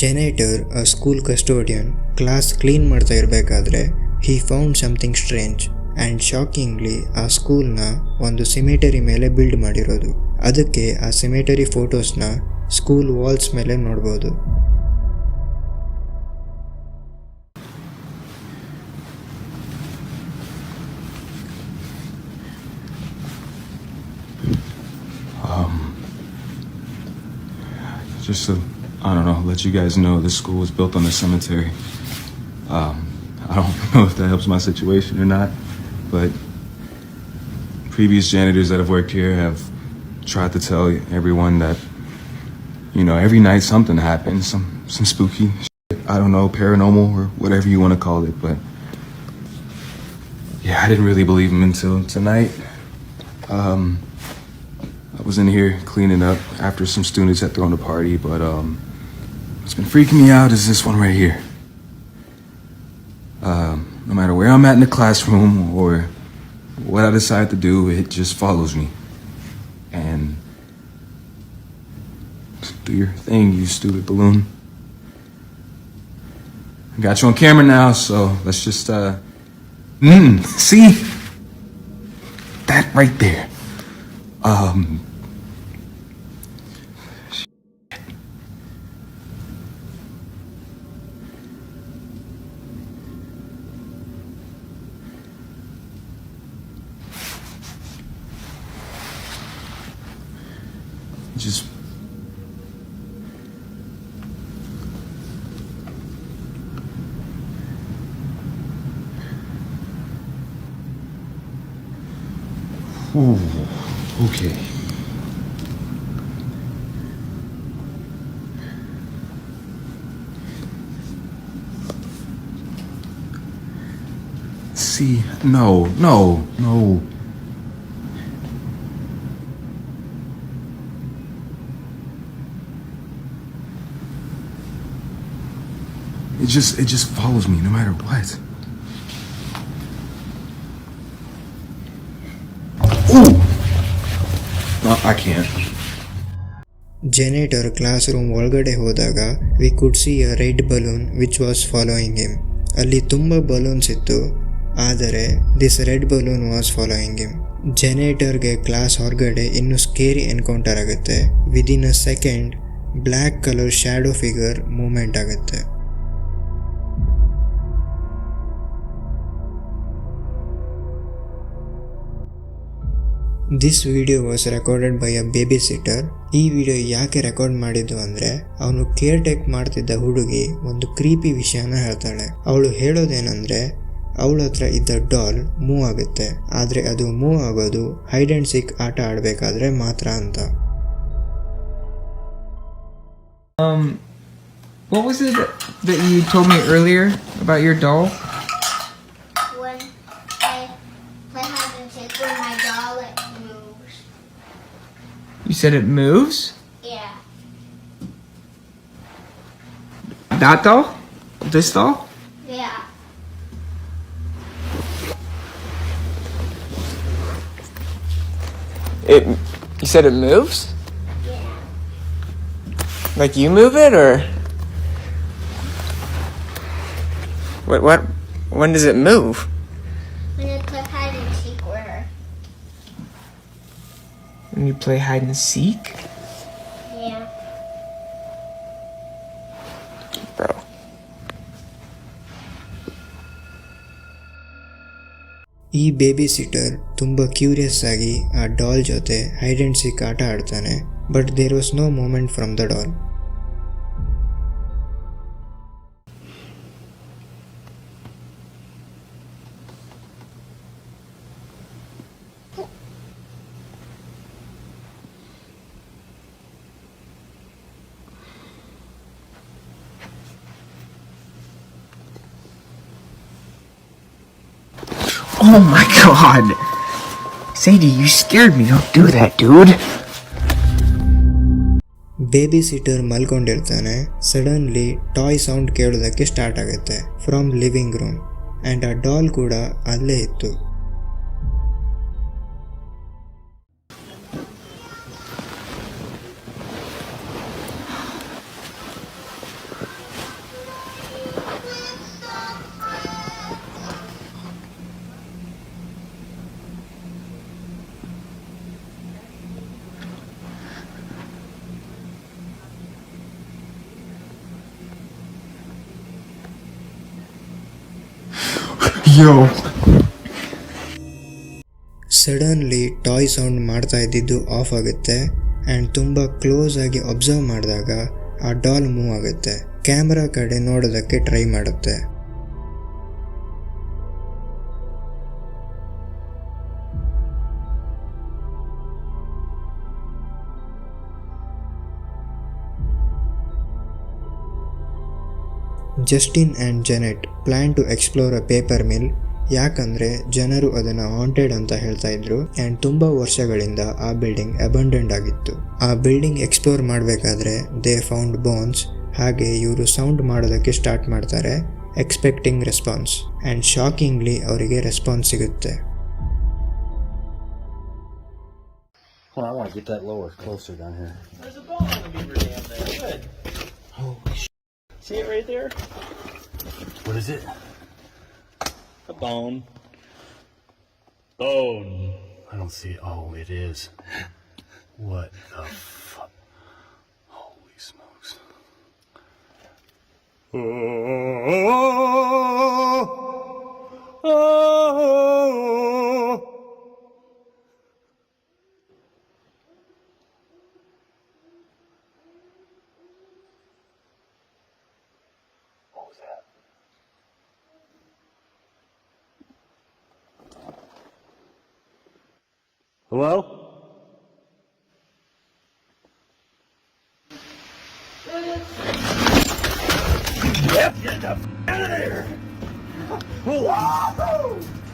Janitor a school custodian class clean ಮಾಡ್ತಾ ಇರಬೇಕಾದ್ರೆ he found something strange and shockingly ಆ ಸ್ಕೂಲ್ನ ಒಂದು ಸಿಮೆಟರಿ ಮೇಲೆ ಬಿಲ್ಡ್ ಮಾಡಿರೋದು. ಅದಕ್ಕೆ ಆ ಸಿಮೆಟರಿ ಫೋಟೋಸ್ನ ಸ್ಕೂಲ್ ವಾಲ್ಸ್ ಮೇಲೆ ನೋಡ್ಬೋದು. Just to, I don't know, let you guys know this school was built on a cemetery. Um, I don't know if that helps my situation or not, but previous janitors that have worked here have tried to tell everyone that, you know, every night something happens, some some spooky shit. I don't know, paranormal or whatever you want to call it, but yeah, I didn't really believe them until tonight. Um, I was in here cleaning up after some students had thrown a party, but um, what's been freaking me out is this one right here. Um, no matter where I'm at in the classroom or what I decide to do, it just follows me. And do your thing, you stupid balloon. I got you on camera now, so let's just uh, mm, see that right there. Um, just Ooh, okay. See, no, no, no. It just, it just follows me no matter what. Janitor class room ಒಳಗಡೆ ಹೋದಾಗ we could see a red balloon which was following him ಅಲ್ಲಿ ತುಂಬ balloons ಇತ್ತು, ಆದರೆ this red balloon was following him ಜೆನೇಟರ್ಗೆ class ಹೊರಗಡೆ ಇನ್ನೂ scary encounter ಆಗುತ್ತೆ. Within a second black colour shadow figure movement ಆಗುತ್ತೆ. This video was recorded by a babysitter ಈ video ಯಾಕೆ ರೆಕಾರ್ಡ್ ಮಾಡಿದ್ದು ಅಂದರೆ ಅವನು ಕೇರ್ ಟೇಕ್ ಮಾಡ್ತಿದ್ದ ಹುಡುಗಿ ಒಂದು ಕ್ರೀಪಿ ವಿಷಯನ ಹೇಳ್ತಾಳೆ. ಅವಳು ಹೇಳೋದೇನೆಂದರೆ ಅವಳ ಹತ್ರ ಇದ್ದ ಡಾಲ್ ಮೂವ್ ಆಗುತ್ತೆ. ಆದರೆ ಅದು ಮೂವ್ ಆಗೋದು ಹೈಡ್ ಆ್ಯಂಡ್ ಸಿಕ್ ಆಟ ಆಡಬೇಕಾದ್ರೆ ಮಾತ್ರ ಅಂತ. Um, what was it that you told me earlier about your doll? Said it moves? Yeah. That doll? This doll? Yeah. It. You said it moves? Yeah. Like you move it, or what? What? When does it move? When I When you play hide and seek, Yeah. bro. ಈ babysitter ತುಂಬ curious ಆಗಿ ಆ doll ಜೊತೆ hide and seek ಆಟ ಆಡ್ತಾನೆ but there was no movement from the doll Oh my god! Sadie, you scared me. Don't do that, dude. Babysitter ಮಲ್ಕೊಂಡಿರ್ತಾನೆ suddenly toy sound ಕೇಳೋದಕ್ಕೆ start ಆಗುತ್ತೆ from living room and ಆ doll ಕೂಡ ಅಲ್ಲೇ ಇತ್ತು Yo. Suddenly toy sound ಮಾಡ್ತಾ ಇದ್ದಿದ್ದು of ಆಗುತ್ತೆ and ತುಂಬ ಕ್ಲೋಸ್ ಆಗಿ ಅಬ್ಸರ್ವ್ ಮಾಡಿದಾಗ ಆ ಡಾಲ್ ಮೂವ್ ಆಗುತ್ತೆ ಕ್ಯಾಮ್ರಾ ಕಡೆ ನೋಡೋದಕ್ಕೆ ಟ್ರೈ ಮಾಡುತ್ತೆ Justin and Janet plan to explore a paper mill ಯಾಕಂದರೆ ಜನರು ಅದನ್ನು ಹಾಂಟೆಡ್ ಅಂತ ಹೇಳ್ತಾ ಇದ್ರು ಆ್ಯಂಡ್ ತುಂಬ ವರ್ಷಗಳಿಂದ ಆ ಬಿಲ್ಡಿಂಗ್ ಅಬಂಡೆಂಟ್ ಆಗಿತ್ತು. ಆ ಬಿಲ್ಡಿಂಗ್ ಎಕ್ಸ್ಪ್ಲೋರ್ ಮಾಡಬೇಕಾದ್ರೆ ದೇ ಫೌಂಡ್ ಬೋನ್ಸ್ ಹಾಗೆ ಇವರು ಸೌಂಡ್ ಮಾಡೋದಕ್ಕೆ ಸ್ಟಾರ್ಟ್ ಮಾಡ್ತಾರೆ ಎಕ್ಸ್ಪೆಕ್ಟಿಂಗ್ ರೆಸ್ಪಾನ್ಸ್ ಆ್ಯಂಡ್ ಶಾಕಿಂಗ್ಲಿ ಅವರಿಗೆ ರೆಸ್ಪಾನ್ಸ್ ಸಿಗುತ್ತೆ. Hold on, I want to get that lower, closer down here. See it right there? What is it? A bone. Bone. I don't see it. Oh, it is. What the fuck? Holy smokes. What was that? Hello? Yep,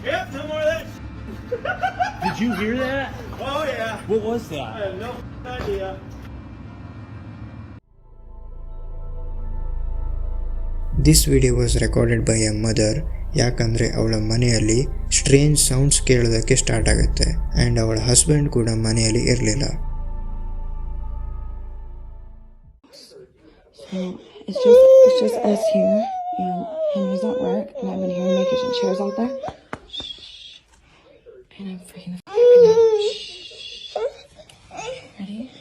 Get no more of that. Did you hear that? Oh yeah. What was I that? have no idea. This video was recorded by a mother ಯಾಕಂದರೆ ಅವಳ ಮನೆಯಲ್ಲಿ strange sounds ಕೇಳೋದಕ್ಕೆ start ಆಗುತ್ತೆ and ಅವಳ husband ಕೂಡ ಮನೆಯಲ್ಲಿ ಇರಲಿಲ್ಲ It's just it's just us here, and Henry's at work, and I've been here in my kitchen chairs out there. Shh. And I'm freaking the f- right now. Shh. Ready?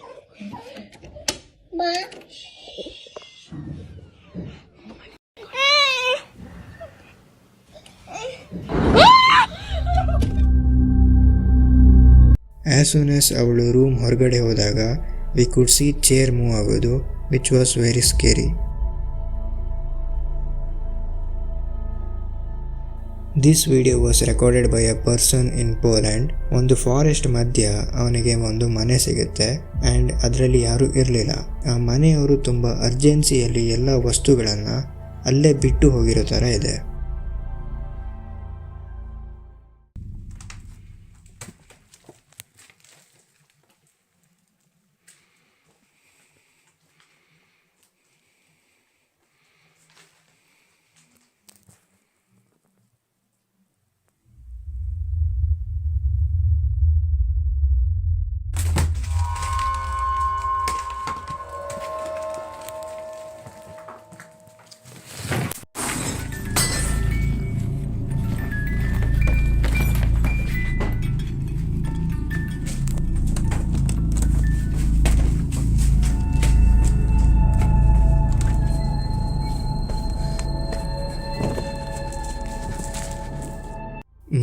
As soon as ಅವಳು room ಹೊರಗಡೆ ಹೋದಾಗ we could see chair move ಆಗೋದು which was very scary this video was recorded by a person in Poland ಒಂದು forest ಮಧ್ಯ ಅವನಿಗೆ ಒಂದು ಮನೆ ಸಿಗುತ್ತೆ ಆ್ಯಂಡ್ ಅದರಲ್ಲಿ ಯಾರೂ ಇರಲಿಲ್ಲ. ಆ ಮನೆಯವರು ತುಂಬ ಅರ್ಜೆನ್ಸಿಯಲ್ಲಿ ಎಲ್ಲ ವಸ್ತುಗಳನ್ನು ಅಲ್ಲೇ ಬಿಟ್ಟು ಹೋಗಿರೋ ಥರ ಇದೆ.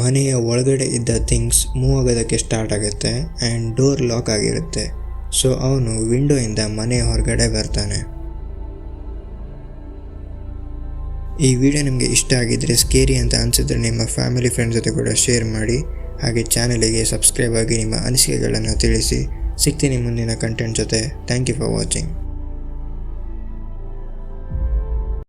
ಮನೆಯ ಒಳಗಡೆ ಇದ್ದ ಥಿಂಗ್ಸ್ ಮೂವ್ ಆಗೋದಕ್ಕೆ ಸ್ಟಾರ್ಟ್ ಆಗುತ್ತೆ ಆ್ಯಂಡ್ ಡೋರ್ ಲಾಕ್ ಆಗಿರುತ್ತೆ. ಸೊ ಅವನು ವಿಂಡೋಯಿಂದ ಮನೆ ಹೊರಗಡೆ ಬರ್ತಾನೆ. ಈ ವಿಡಿಯೋ ನಿಮಗೆ ಇಷ್ಟ ಆಗಿದ್ದರೆ ಸ್ಕೇರಿ ಅಂತ ಅನಿಸಿದ್ರೆ ನಿಮ್ಮ ಫ್ಯಾಮಿಲಿ ಫ್ರೆಂಡ್ಸ್ ಜೊತೆ ಕೂಡ ಶೇರ್ ಮಾಡಿ. ಹಾಗೆ ಚಾನಲಿಗೆ ಸಬ್ಸ್ಕ್ರೈಬ್ ಆಗಿ ನಿಮ್ಮ ಅನಿಸಿಕೆಗಳನ್ನು ತಿಳಿಸಿ. ಸಿಗ್ತೀನಿ ಮುಂದಿನ ಕಂಟೆಂಟ್ ಜೊತೆ. Thank you for watching